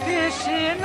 Krishna